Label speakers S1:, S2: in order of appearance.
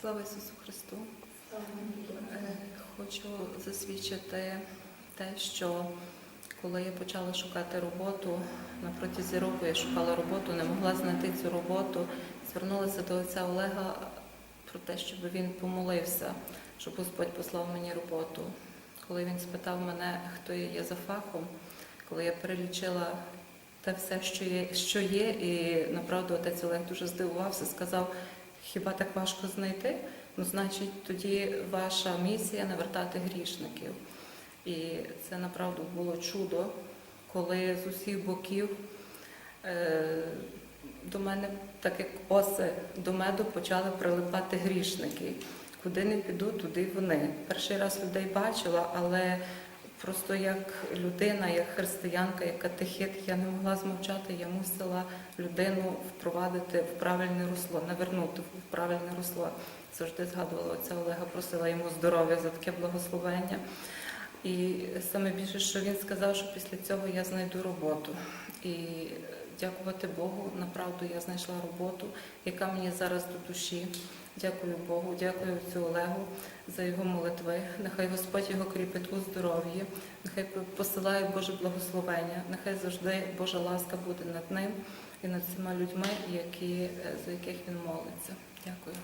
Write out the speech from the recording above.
S1: Слава Ісусу Христу! Е, Хочу засвідчити те, що коли я почала шукати роботу, на протязі року я шукала роботу, не могла знайти цю роботу, звернулася до отця Олега про те, щоб він помолився, щоб Господь послав мені роботу. Коли він спитав мене, хто я є за фахом, коли я перелічила те все, що є, що є, і направду отець Олег дуже здивувався, сказав, хіба так важко знайти? Ну, значить, тоді ваша місія навертати грішників. І це направду було чудо, коли з усіх боків е, до мене, так як оси до меду, почали прилипати грішники. Куди не піду, туди вони. Перший раз людей бачила, але просто як людина, як християнка, як катехіт, я не могла змовчати, я мусила людину впровадити в правильне русло, навернути в правильне русло. Завжди згадувала отця Олега, просила йому здоров'я за таке благословення. І саме більше, що він сказав, що після цього я знайду роботу. І дякувати Богу, направду я знайшла роботу, яка мені зараз до душі. Дякую Богу, дякую цю Олегу за його молитви. Нехай Господь його кріпить у здоров'ї, нехай посилає Боже благословення, нехай завжди Божа ласка буде над ним і над всіма людьми, які, за яких він молиться. Дякую.